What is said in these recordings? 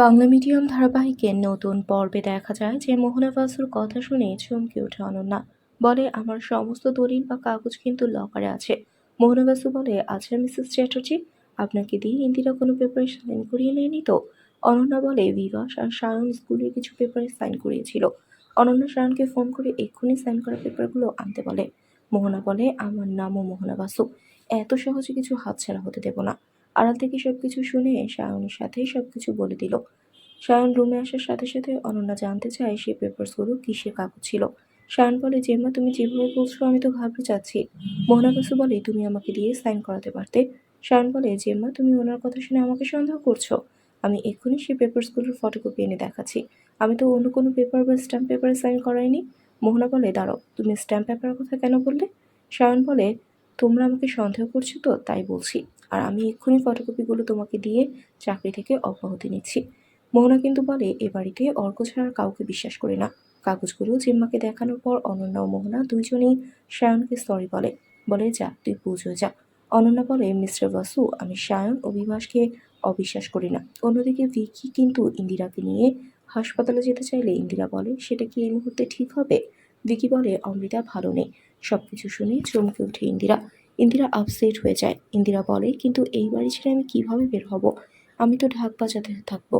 Bangla medium ধারাবাহিকের নতুন পর্বে দেখা যায় যে মোহনা বাসুর কথা শুনে চমকে ওঠে অনন্যা। বলে, আমার সমস্ত দলিল বা কাগজ কিন্তু লকারে আছে। মোহনা বাসু বলে আচ্ছা মিসেস চ্যাটার্জি, আপনাকে দিয়ে ইন্দিরা কোনো পেপারে সাইন করিয়ে নেয়নি তো? অনন্যা বলে বিবাস আর সায়ন স্কুলের কিছু পেপারে সাইন করিয়েছিল। অনন্যা সায়নকে ফোন করে এক্ষুনি সাইন করা পেপারগুলো আনতে বলে। মোহনা বলে, আমার নামও মোহনা বাসু। এত সহজে কিছু হাতছাড়া হতে দেব না। আড়াল থেকে সব কিছু শুনে সায়নের সাথেই সব কিছু বলে দিল। সায়ন রুমে আসার সাথে সাথে অনন্যা জানতে চায় সেই পেপারসগুলো কিসের কাগজ ছিল। সায়ন বলে, জেম্মা, তুমি যেভাবে বলছো, আমি তো ঘাবড়ে যাচ্ছি মোহনা বাসু বলে, তুমি আমাকে দিয়ে সাইন করাতে পারতে? সায়ন বলে, জেম্মা, তুমি ওনার কথা শুনে আমাকে সন্দেহ করছ। আমি এক্ষুনি সেই পেপারসগুলোর ফটোকপি এনে দেখাচ্ছি। আমি তো অন্য কোনো পেপার বা স্ট্যাম্প পেপারে সাইন করাইনি। মোহনা বলে, দাঁড়াও, তুমি স্ট্যাম্প পেপারের কথা কেন বললে? সায়ন বলে, তোমরা আমাকে সন্দেহ করছ তো, তাই বলছি। আর আমি এক্ষুনি ফটোকপিগুলো তোমাকে দিয়ে চাকরি থেকে অব্যাহতি নিচ্ছি। মোহনা কিন্তু বলে, এ বাড়িতে অর্ক ছাড়া কাউকে বিশ্বাস করে না। কাগজগুলো জিম্মাকে দেখানোর পর অনন্যা ও মোহনা দুইজনেই সায়নকে সরি বলে। বলে, যা, তুই বুঝো যা। অনন্যা বলে, মিস্টার বাসু, আমি সায়ন ও বিভাসকে অবিশ্বাস করি না। অন্যদিকে ভিকি কিন্তু ইন্দিরাকে নিয়ে হাসপাতালে যেতে চাইলে ইন্দিরা বলে, সেটা কি এই মুহূর্তে ঠিক হবে? ভিকি বলে, অমৃতা ভালো নেই। সবকিছু শুনে চমকে ওঠে ইন্দিরা। ইন্দিরা আপসেট হয়ে যায়। ইন্দিরা বলে, কিন্তু এই বাড়ি ছেড়ে আমি কীভাবে বের হব? আমি তো ঢাক বাজাতে থাকব।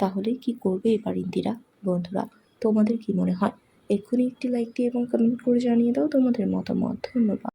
তাহলে কি করবে এবার ইন্দিরা? বন্ধুরা, তোমাদের কি মনে হয়? এক্ষুনি একটি লাইক দিয়ে এবং কমেন্ট করে জানিয়ে দাও তোমাদের মতামত। ধন্যবাদ।